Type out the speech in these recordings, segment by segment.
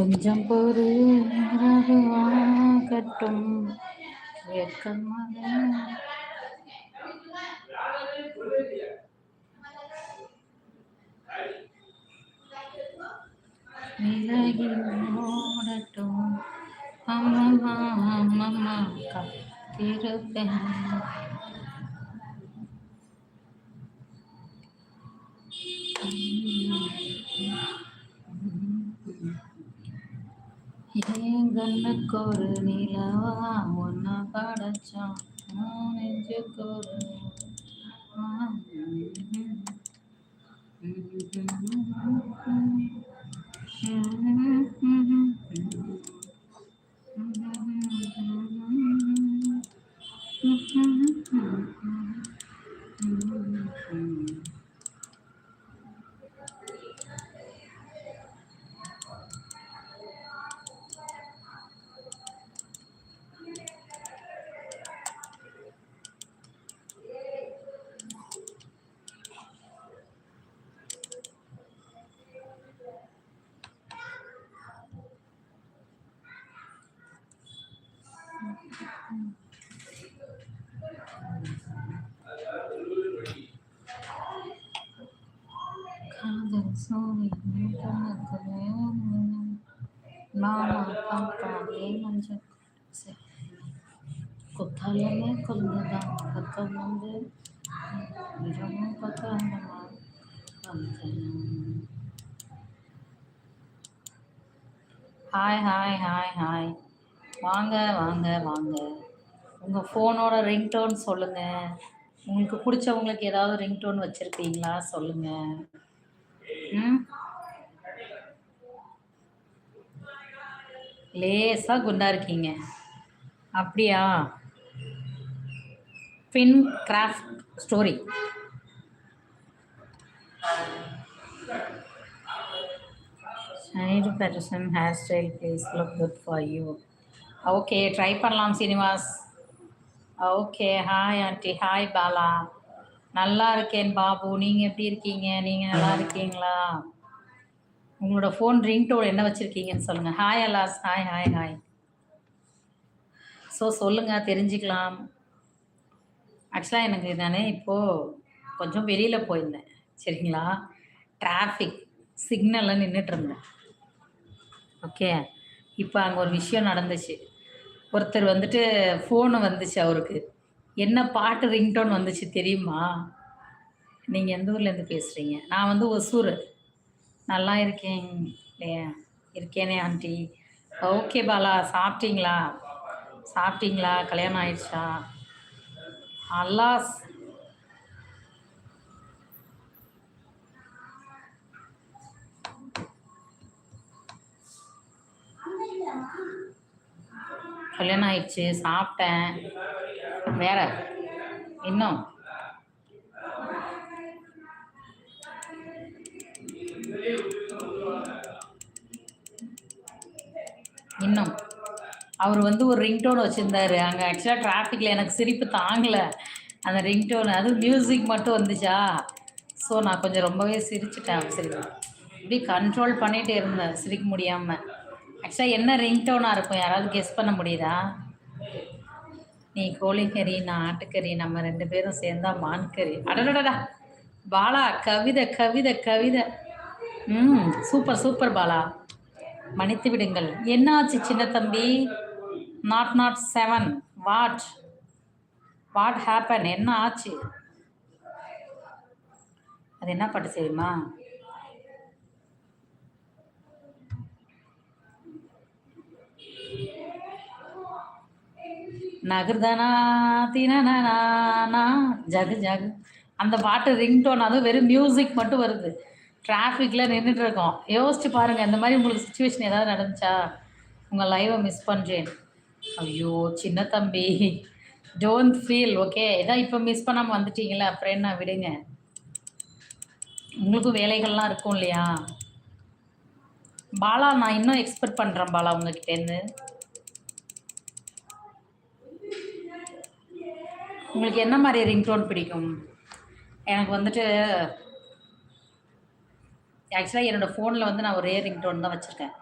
கொஞ்சம் பொறு இரவாகட்டும் வெட்கமாக விலகி ஓடட்டும் அம்மம்மா அம்மம்மா காத்திருப்பேன். என் கண்ணுக்கு ஒரு நிலவா ஒன்ன படைச்சான் நெஞ்சுக்கு ஒரு ஆ, காதல் சூரியன் கண்ணுக்கு வேணும். மாமா பாப்பா ஏன் மஞ்சள் சரி. குத்தாலமே கொல்லுதான் பக்கம் வந்து இரவும் பக்காண்டமா ஹாய் ஹாய் ஹாய் ஹாய் வாங்க வாங்க வாங்க உங்கள் ஃபோனோட ரிங்டோன் சொல்லுங்கள் உங்களுக்கு பிடிச்சவங்களுக்கு ஏதாவது ரிங்டோன் வச்சுருக்கீங்களா சொல்லுங்கள் ம் லேசாக குண்டாக இருக்கீங்க. அப்படியா? Fin craft story child person hair style please look good for you okay try பண்ணலாம் Srinivas. Okay hi aunty hi Bala. நல்லா இருக்கேன் பாபு. நீங்கள் எப்படி இருக்கீங்க? நீங்கள் நல்லா இருக்கீங்களா? உங்களோட ஃபோன் ரிங்டோன் என்ன வச்சுருக்கீங்கன்னு சொல்லுங்கள் ஹாய் அலாஸ் ஹாய் ஹாய் ஹாய் ஸோ சொல்லுங்கள் தெரிஞ்சுக்கலாம். ஆக்சுவலாக எனக்கு நான் இப்போது கொஞ்சம் வெளியில் போயிருந்தேன். சரிங்களா? டிராஃபிக் சிக்னலில் நின்றுட்டு இருந்தேன். ஓகே இப்போ அங்கே ஒரு விஷயம் நடந்துச்சு. ஒருத்தர் வந்துட்டு ஃபோனு வந்துச்சு அவருக்கு. என்ன பாட்டு ரிங்டோன் வந்துச்சு தெரியுமா? நீங்கள் எந்த ஊர்லேருந்து பேசுகிறீங்க நான் வந்து ஒசூர். நல்லா இருக்கேன் இல்லையா? இருக்கேனே ஆண்டி. ஓகே பாலா. சாப்பிட்டீங்களா? சாப்பிட்டீங்களா? கல்யாணம் ஆயிடுச்சா? அல்லாஸ் கல்யாணம் ஆயிடுச்சு சாப்பிட்டேன். வேற? இன்னும்? இன்னும். அவர் வந்து ஒரு ரிங்டோன் வச்சுருந்தாரு. அங்கே ஆக்சுவலாக டிராஃபிக்கில் எனக்கு சிரிப்பு தாங்கலை. அந்த ரிங்டோன் அதுவும் மியூசிக் மட்டும் வந்துச்சா? ஸோ நான் கொஞ்சம் ரொம்பவே சிரிச்சிட்டேன் சரி இப்படி கண்ட்ரோல் பண்ணிகிட்டே இருந்தேன் சிரிக்க முடியாமல் ஆக்சுவலாக என்ன ரிங்டோனாக இருக்கும்? யாராவது கெஸ் பண்ண முடியுதா? நீ கோழிக்கறி நான் ஆட்டுக்கறி நம்ம ரெண்டு பேரும் சேர்ந்தா மான்கறி. அடடடடா. பாலா கவிதை கவிதை கவிதை. ம் சூப்பர் சூப்பர் பாலா. மன்னித்து விடுங்கள் என்ன ஆச்சு சின்ன தம்பி? Not not seven what what happen என்ன ஆச்சு? அது என்ன பாட்டு செய்யுமா நகர்தனா தினனா ஜகு ஜகு. அந்த பாட்டு ரிங்டோன் அதுவும் வெறும் மியூசிக் மட்டும் வருது. டிராஃபிக்கில் நின்றுட்டு இருக்கோம் யோசிச்சு பாருங்கள் இந்த மாதிரி உங்களுக்கு சுச்சுவேஷன் ஏதாவது நடந்துச்சா? உங்கள் லைவை மிஸ் பண்ணுறேன் ஐயோ சின்ன தம்பி. டோன்ட் ஃபீல் ஓகே ஏதாவது இப்போ மிஸ் பண்ணாமல் வந்துட்டீங்களே அப்புறம் என்ன? விடுங்க. உங்களுக்கும் வேலைகள்லாம் இருக்கும் இல்லையா? பாலா நான் இன்னும் எக்ஸ்பெக்ட் பண்ணுறேன் பாலா உங்ககிட்டேருந்து உங்களுக்கு என்ன மாதிரி ரிங்டோன் பிடிக்கும்? எனக்கு வந்துட்டு ஆக்சுவலாக என்னோடய ஃபோனில் வந்து நான் ஒரே ரிங்டோன் தான் வச்சுருக்கேன்.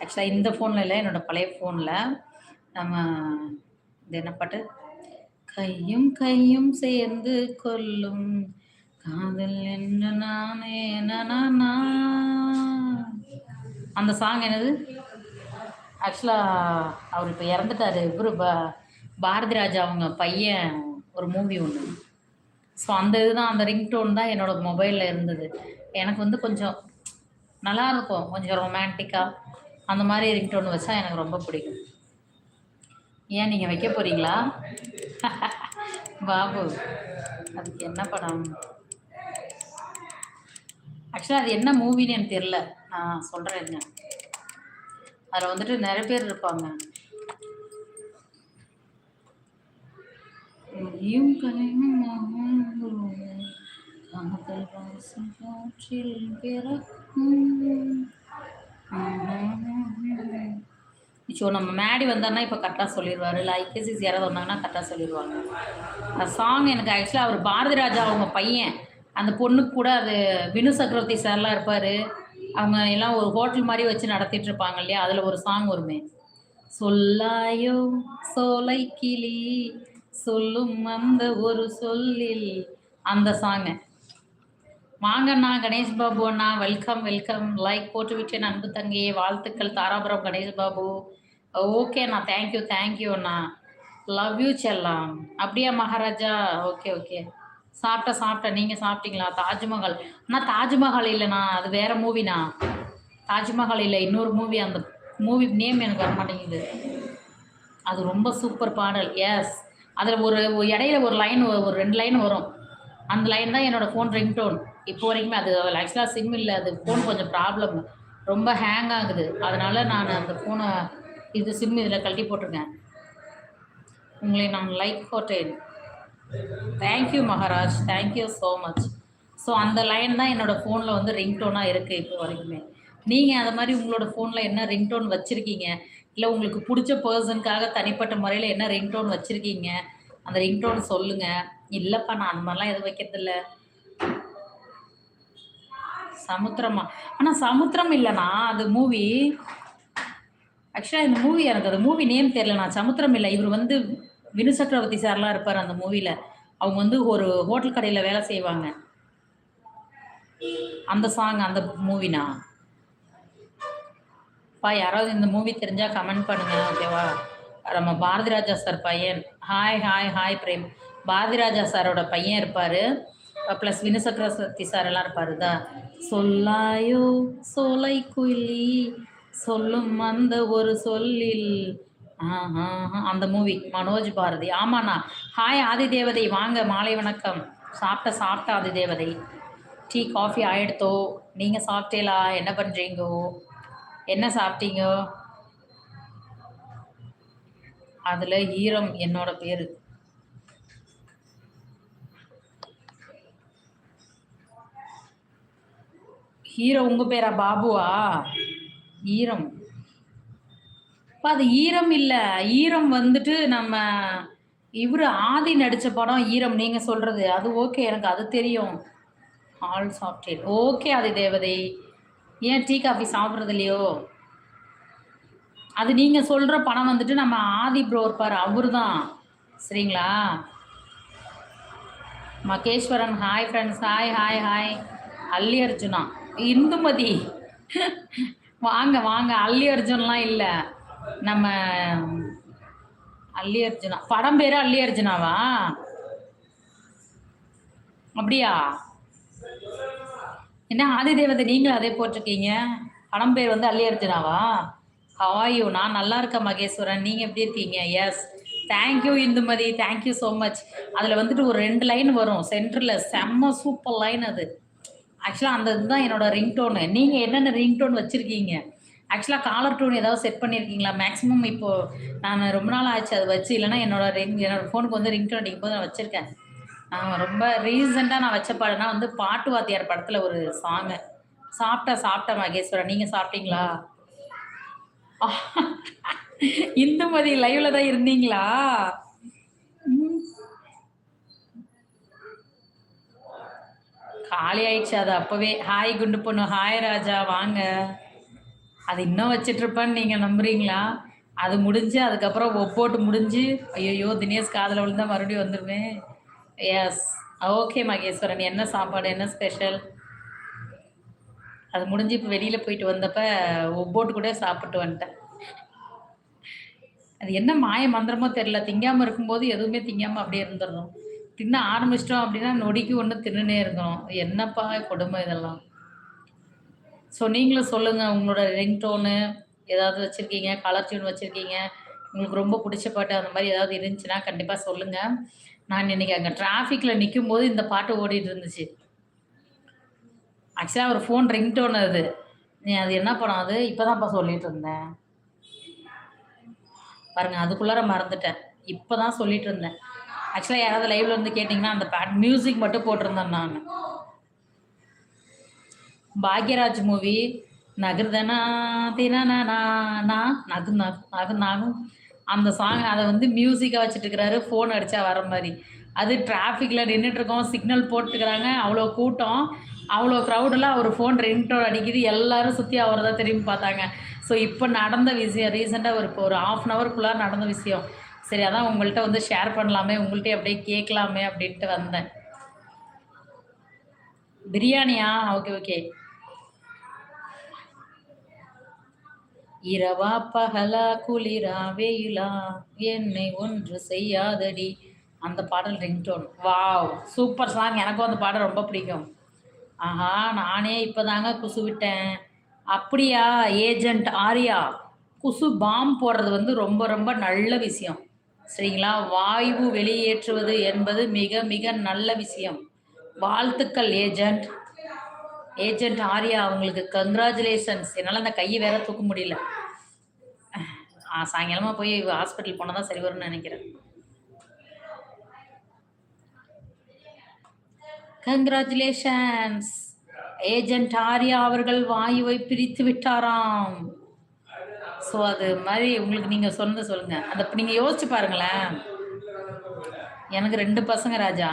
ஆக்சுவலாக இந்த ஃபோனில் இல்லை என்னோடய பழைய ஃபோனில் நம்ம இது என்ன பாட்டு? கையும் கையும் சேர்ந்து கொல்லும் காதல் என்ன நானே நானா? அந்த சாங் என்னது? ஆக்சுவலாக அவர் இப்போ இறந்துட்டாரு. இவரு பா பாரதி ராஜா அவங்க பையன் ஒரு மூவி ஒன்று ஸோ அந்த இதுதான் அந்த ரிங்டோன் தான் என்னோடய மொபைலில் இருந்தது. எனக்கு வந்து கொஞ்சம் நல்லா இருக்கும் கொஞ்சம் ரொமான்டிக்காக அந்த மாதிரி ரிங்டோன் வச்சா எனக்கு ரொம்ப பிடிக்கும். ஏன் நீங்கள் வைக்க போகிறீங்களா பாபு அதுக்கு என்ன படம்? ஆக்சுவலாக அது என்ன மூவின்னு எனக்கு தெரில நான் சொல்கிறேங்க அதில் வந்துட்டு நிறைய பேர் இருப்பாங்க. யும் கலையும் வாசம் காற்றில் பிறக்கும் ஸோ நம்ம மேடி வந்தார்னா இப்போ கரெக்டாக சொல்லிடுவார் இல்லை ஐகேசிஸ் யாராவது வந்தாங்கன்னா கரெக்டாக சொல்லிடுவாங்க அந்த சாங் எனக்கு ஆக்சுவலாக அவர் பாரதி ராஜா அவங்க பையன். அந்த பொண்ணுக்கு கூட அது வினு சக்கரவர்த்தி சார்லாம் இருப்பார். அவங்க எல்லாம் ஒரு ஹோட்டல் மாதிரி வச்சு நடத்திட்டு இருப்பாங்க இல்லையா? அதில் ஒரு சாங் வருமே. சொல்லாயோ சோலை கிளி சொல்லும் அந்த ஒரு சொல்லில். அந்த சாங்கை வாங்கண்ணா கணேஷ் பாபு அண்ணா வெல்கம் வெல்கம் லைக் போட்டுவிட்டேன் அன்பு தங்கி வாழ்த்துக்கள் தாராபுரம் கணேஷ் பாபு. ஓகே அண்ணா தேங்க்யூ தேங்க்யூ அண்ணா. லவ் யூ செல்லாம். அப்படியா மகாராஜா? ஓகே ஓகே சாப்பிட்ட சாப்பிட்டேன் நீங்கள் சாப்பிட்டீங்களா? தாஜ்மஹால். அண்ணா தாஜ்மஹால் இல்லைண்ணா. அது வேற மூவிண்ணா தாஜ்மஹால் இல்லை இன்னொரு மூவி அந்த மூவி நேம் எனக்கு வர மாட்டேங்குது அது ரொம்ப சூப்பர் பாடல். எஸ் அதில் ஒரு ஒரு இடையில ஒரு லைன் ஒரு ரெண்டு லைன் வரும். அந்த லைன் தான் என்னோடய ஃபோன் ரிங்டோன் இப்போ வரைக்குமே அது ஆக்சுவலாக சிம் இல்லை அது ஃபோன் கொஞ்சம் ப்ராப்ளம் ரொம்ப ஹேங் ஆகுது. அதனால் நான் அந்த ஃபோனை இது சிம் இதில் கழட்டி போட்டிருக்கேன். உங்களை நான் லைக் போட்டேன். Thank you Maharaj. Thank you so much so அந்த லைன் தான் என்னோடய ஃபோனில் வந்து ரிங்டோனாக இருக்குது இப்போ வரைக்குமே. நீங்கள் அது மாதிரி உங்களோட ஃபோனில் என்ன ரிங்டோன் வச்சுருக்கீங்க? இல்லை உங்களுக்கு பிடிச்ச பர்சனுக்காக தனிப்பட்ட முறையில் என்ன ரிங்டோன் வச்சுருக்கீங்க? அந்த ரிங்டோன் சொல்லுங்கள் இல்லைப்பா நான் அந்த மாதிரிலாம் எதுவும் வைக்கிறதில்ல. சமுத்திரமா. ஆனால் சமுத்திரம் இல்லைண்ணா அது மூவி ஆக்சுவலாக இந்த மூவி எனக்கு அது மூவி நேம் தெரியலண்ணா சமுத்திரம் இல்லை. இவர் வந்து வினு சக்கரவர்த்தி சார்லாம் இருப்பார் அந்த மூவியில் அவங்க வந்து ஒரு ஹோட்டல் கடையில் வேலை செய்வாங்க. அந்த சாங் அந்த மூவினா பா யாராவது இந்த மூவி தெரிஞ்சால் கமெண்ட் பண்ணுங்க ஓகேவா நம்ம பாரதி ராஜா சார் பையன். Hi hi hi Prem. பாதிராஜா சாரோட பையன் இருப்பார். ப்ளஸ் வினு சக்கரவர்த்தி சார் எல்லாம் இருப்பார். தான் சொல்லாயோ சோலை குயிலி சொல்லும் அந்த ஒரு சொல்லில். அந்த மூவி மனோஜ் பாரதி. ஆமாண்ணா. ஹாய் ஆதி தேவதை வாங்க மாலை வணக்கம். சாப்பிட்ட சாப்பிட்ட ஆதி தேவதை டீ காஃபி ஆயிடுத்தோ? நீங்கள் சாப்பிட்டீங்களா என்ன பண்ணுறீங்கோ என்ன சாப்பிட்டீங்க? அதில் ஈரம் என்னோட பேர். ஹீரோ உங்கள் பேரா பாபுவா? ஈரம். அப்பா, அது ஈரம் இல்லை. ஈரம் வந்துட்டு நம்ம இவர் ஆதி நடித்த படம் ஈரம் நீங்கள் சொல்கிறது அது ஓகே எனக்கு அது தெரியும். ஆல் சாஃப்ட்வேர் ஓகே ஆதி தேவதை. ஏன் டீ காஃபி சாப்பிட்றது இல்லையோ? அது நீங்கள் சொல்கிற படம் வந்துட்டு நம்ம ஆதி ப்ரோ இருப்பார் அவர் தான் சரிங்களா? Maheswaran hi friends hi hi hi Alli Arjuna. Indumathi. வாங்க வாங்க. அல்லி அர்ஜுன்லாம் இல்லை. நம்ம அல்லி அர்ஜுனா. படம் பேரு அல்லி அர்ஜுனாவா? அப்படியா? என்ன ஆதி தேவதை நீங்களும் அதே போட்டிருக்கீங்க? படம் பேர் வந்து அல்லி அர்ஜுனாவா? ஹவாயு நான் நல்லா இருக்கேன் மகேஸ்வரன். நீங்கள் எப்படி இருக்கீங்க? Yes thank you Indumathi. Thank you so much அதில் வந்துட்டு ஒரு ரெண்டு லைன் வரும். சென்டரில் செம்ம சூப்பர் லைன் அது. ஆக்சுவலாக அந்த இதுதான் என்னோட ரிங்டோனு நீங்கள் என்னென்ன ரிங்டோன் வச்சுருக்கீங்க? ஆக்சுவலாக காலர் டோன் ஏதாவது செட் பண்ணியிருக்கீங்களா மேக்ஸிமம் இப்போது நான் ரொம்ப நாள் ஆச்சு அது வச்சு. இல்லைன்னா என்னோட ரிங் என்னோட ஃபோனுக்கு வந்து ரிங்டோன் அடிக்கும் போது நான் வச்சுருக்கேன். நான் ரொம்ப ரீசெண்டாக நான் வச்ச பாடுனா வந்து பாட்டு வாத்தியார் படத்தில் ஒரு சாங்கு சாப்பிட்டேன் சாப்பிட்டேன் மகேஸ்வரன் நீங்கள் சாப்பிட்டீங்களா? இந்துமதி லைவ்ல தான் இருந்தீங்களா ம். காலி ஆயிடுச்சு அது அப்போவே ஹாய் குண்டு பொண்ணு ஹாய் ராஜா வாங்க. அது இன்னும் வச்சிட்ருப்பான்னு நீங்கள் நம்புறீங்களா? அது முடிஞ்சு அதுக்கப்புறம் ஒப்போட்டு முடிஞ்சு ஐயோ தினேஷ் காதில் விழுந்தா மறுபடியும் வந்துடுவேன் எஸ் ஓகே மகேஸ்வரன் என்ன சாப்பாடு என்ன ஸ்பெஷல் அது முடிஞ்சு இப்போ வெளியில் போயிட்டு வந்தப்ப ஒப்போட்டு கூட சாப்பிட்டு வந்துட்டேன். அது என்ன மாய மந்திரமோ தெரில திங்காமல் இருக்கும்போது எதுவுமே திங்காமல் அப்படியே இருந்துடணும். தின்ன ஆரம்பிச்சிட்டோம் அப்படின்னா நொடிக்கு ஒன்று தின்னுனே இருக்கணும். என்னப்பா கொடுமை இதெல்லாம்? ஸோ நீங்களும் சொல்லுங்கள் உங்களோட ரிங்டோனு ஏதாவது வச்சுருக்கீங்க கலர் டியூன் வச்சுருக்கீங்க உங்களுக்கு ரொம்ப பிடிச்ச பாட்டு அந்த மாதிரி ஏதாவது இருந்துச்சுன்னா கண்டிப்பாக சொல்லுங்கள் நான் இன்னைக்கு அங்கே டிராஃபிக்கில் நிற்கும் போது இந்த பாட்டு ஓடிட்டு இருந்துச்சு. ஆக்சுவலாக ஒரு ஃபோன் ரிங்டோன் அது. நீ அது என்ன படம் அது? இப்போ தான்ப்பா சொல்லிட்டு இருந்தேன். பாருங்கள் அதுக்குள்ளார மறந்துட்டேன். இப்போ தான் சொல்லிட்டு இருந்தேன். ஆக்சுவலாக யாராவது லைவ்ல வந்து கேட்டிங்கன்னா அந்த பேட் மியூசிக் மட்டும் போட்டிருந்தேன் நான். பாக்யராஜ் மூவி நகர்தனா தினா நகு நகு நகு நாகும் அந்த சாங் அதை வந்து மியூசிக்காக வச்சுட்டு இருக்கிறாரு ஃபோன் அடித்தா வர மாதிரி. அது டிராஃபிக்கில் நின்றுட்டுருக்கோம் சிக்னல் போட்டுக்கிறாங்க அவ்வளோ கூட்டம். அவ்வளோ க்ரௌடெல்லாம் அவர் ஃபோன் ரிங்டோன் அடிக்குது எல்லாரும் சுற்றி அவரை தான் திரும்பி பார்த்தாங்க. ஸோ இப்போ நடந்த விஷயம் ரீசெண்டாக ஒரு இப்போ ஒரு ஆஃப் அன் ஹவர்க்குள்ளார நடந்த விஷயம். சரி அதான் உங்கள்கிட்ட வந்து ஷேர் பண்ணலாமே உங்கள்கிட்ட அப்படியே கேட்கலாமே அப்படின்ட்டு வந்தேன். பிரியாணியா? ஓகே ஓகே இரவா பகலா குளிரா வெயிலா? என்னை ஒன்று செய்யாதடி. அந்த பாடல் ரிங்டோன். வாவ் சூப்பர் சாங் எனக்கும் அந்த பாடல் ரொம்ப பிடிக்கும். ஆஹா நானே இப்போதாங்க குசு விட்டேன் அப்படியா ஏஜென்ட் ஆரியா? குசு பாம் போடுறது வந்து ரொம்ப ரொம்ப நல்ல விஷயம். சரிங்களா? வாயு வெளியேற்றுவது என்பது மிக மிக நல்ல விஷயம். வாழ்த்துக்கள் ஏஜென்ட். ஏஜென்ட் ஆரியா அவங்களுக்கு கங்க்ராச்சுலேஷன்ஸ். என்னால் அந்த கையை வேற தூக்க முடியல. சாயங்காலமாக போய் ஹாஸ்பிட்டல் போனால் தான் சரி வரும்னு நினைக்கிறேன். கங்க்ராச்சுலேஷன்ஸ். ஏஜென்ட் ஆரியா அவர்கள் வாயுவை பிரித்து விட்டாராம். ஸோ அது மாதிரி உங்களுக்கு நீங்கள் சொன்னது சொல்லுங்கள் அந்த நீங்கள் யோசிச்சு பாருங்களேன். எனக்கு ரெண்டு பசங்க ராஜா.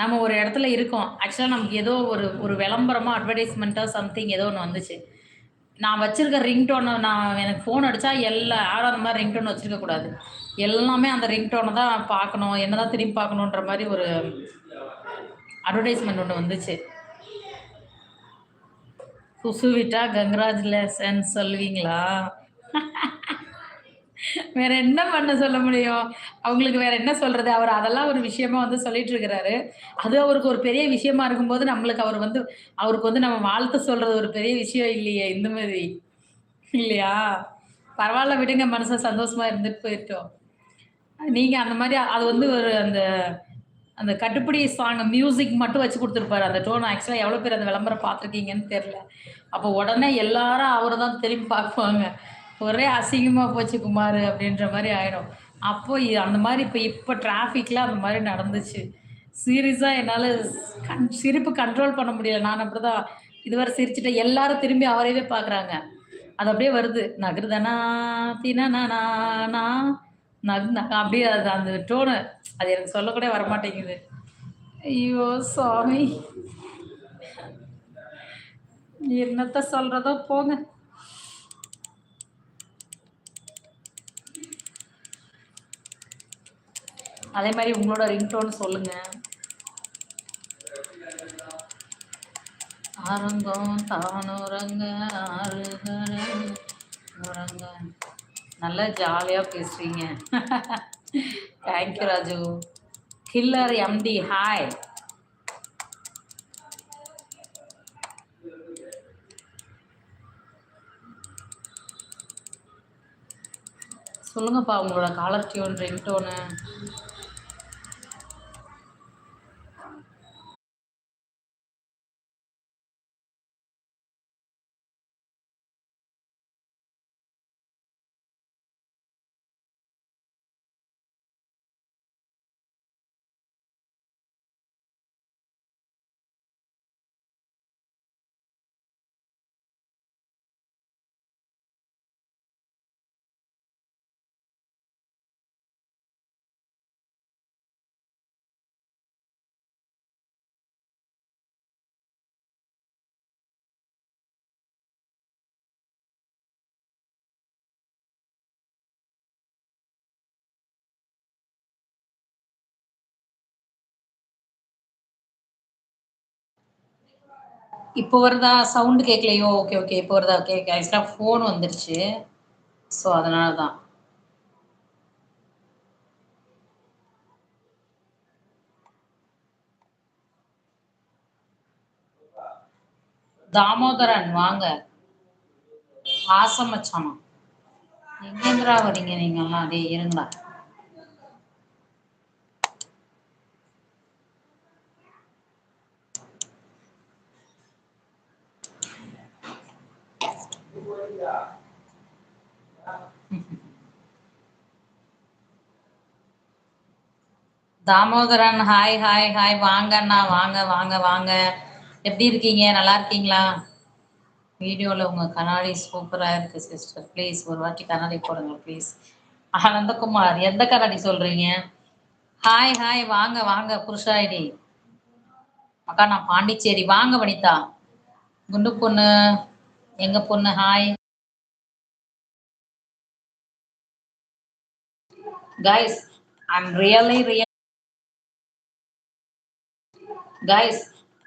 நம்ம ஒரு இடத்துல இருக்கோம். ஆக்சுவலாக நமக்கு ஏதோ ஒரு ஒரு விளம்பரமோ அட்வர்டைஸ்மெண்ட்டோ சம்திங் ஏதோ ஒன்று வந்துச்சு. நான் வச்சுருக்க ரிங்டோனை நான் எனக்கு ஃபோன் அடித்தா எல்லா யாரும் அந்த மாதிரி ரிங்டோன் வச்சிருக்கக்கூடாது எல்லாமே அந்த ரிங்டோனை தான் பார்க்கணும் என்ன தான் திரும்பி பார்க்கணுன்ற மாதிரி ஒரு அட்வர்டைஸ்மெண்ட் ஒன்று வந்துச்சு. குசுவிட்டா கங்கராஜுலேஷன் சொல்லுவீங்களா? வேற என்ன பண்ண சொல்ல முடியும்? அவங்களுக்கு வேற என்ன சொல்றது? அவர் அதெல்லாம் ஒரு விஷயமா வந்து சொல்லிட்டு இருக்கிறாரு. அது அவருக்கு ஒரு பெரிய விஷயமா இருக்கும்போது நம்மளுக்கு அவர் வந்து அவருக்கு வந்து நம்ம வாழ்த்து சொல்றது ஒரு பெரிய விஷயம் இல்லையே இந்த மாதிரி. இல்லையா? பரவாயில்ல விடுங்க மனசு சந்தோஷமா இருந்துட்டு போயிட்டோம். நீங்க அந்த மாதிரி அது வந்து ஒரு அந்த அந்த கட்டுப்படி சாங் மியூசிக் மட்டும் வச்சு கொடுத்துருப்பாரு. அந்த டோன் ஆக்சுவலாக எவ்வளோ பேர் அந்த விளம்பரம் பார்த்துருக்கீங்கன்னு தெரில அப்போ உடனே எல்லாரும் அவரை தான் திரும்பி பார்ப்பாங்க. ஒரே அசிங்கமாக போச்சு குமார் அப்படின்ற மாதிரி ஆயிடும் அப்போ அந்த மாதிரி இப்போ இப்போ டிராஃபிக்கில் அந்த மாதிரி நடந்துச்சு. சீரியஸாக என்னால் கண் சிரிப்பு கண்ட்ரோல் பண்ண முடியல. நான் அப்படி தான் இதுவரை சிரிச்சுட்டு எல்லாரும் திரும்பி அவரையவே பார்க்குறாங்க அது அப்படியே வருது. நகருதனா தீனா நானா நக் நக் அப்படியே அது அந்த டோனு அது எனக்கு சொல்லக்கூட வரமாட்டேங்குது. ஐயோ சாமி. என்னத்த சொல்கிறதோ போங்க. அதே மாதிரி உங்களோட ரிங்டோன் சொல்லுங்க. ஆரங்கம் தானுரங்க ஆறுகர நல்லா ஜாலியாக பேசுறீங்க. Thank you Raju. Killer MD hi சொல்லுங்கப்பா உங்களோட காலர் டியூன் ரிங்டோனு இப்போ வருதா? சவுண்டு கேட்கலையோ ஓகே ஓகே இப்போ வருதா? ஓகே ஆக்சுவலாக ஃபோன் வந்துருச்சு. ஸோ அதனால தான் தாமோதரன் வாங்க. ஆசை மச்சானா. எங்கேந்திரா வரீங்க நீங்கெல்லாம்? டே இருங்களா தாமோதரன் ஹாய் ஹாய் ஹாய் வாங்க அண்ணா வாங்க வாங்க வாங்க. எப்படி இருக்கீங்க? நல்லா இருக்கீங்களா? வீடியோவில் உங்கள் கண்ணாடி சூப்பராக இருக்குது சிஸ்டர் ப்ளீஸ் ஒரு வாட்டி கண்ணாடி போடுங்க ப்ளீஸ் ஆனந்தகுமார் எந்த கண்ணாடி சொல்கிறீங்க ஹாய் ஹாய் வாங்க வாங்க புருஷாயிடி அக்கா நான் பாண்டிச்சேரி. வாங்க வனிதா. குண்டு பொண்ணு. எங்க பொண்ணு? Hi guys i'm really real guys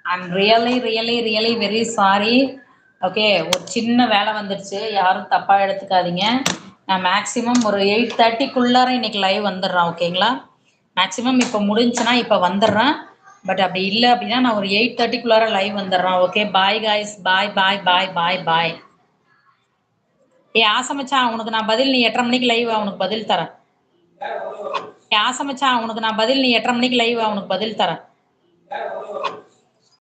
i'm really really really very sorry okay ஒரு சின்ன வேலை வந்துடுச்சு. யாரும் தப்பாக எடுத்துக்காதீங்க. நான் மேக்ஸிமம் ஒரு எயிட் தேர்ட்டிக்குள்ளார இன்னைக்கு லைவ் வந்துடுறேன் ஓகேங்களா மேக்ஸிமம் இப்போ முடிஞ்சுன்னா இப்போ வந்துடுறேன். பட் அப்படி இல்லை அப்படின்னா நான் ஒரு எயிட் தேர்ட்டிக்குள்ளார லைவ் வந்துடுறேன் okay bye guys bye bye bye bye bye ஏ ஆசமச்சா அவனுக்கு நான் பதில் நீ எட்டரை மணிக்கு லைவ் அவனுக்கு பதில் தரேன். ஏ உனக்கு நான் பதில் நீ எட்டரை மணிக்கு லைவ் அவனுக்கு பதில் தரேன்.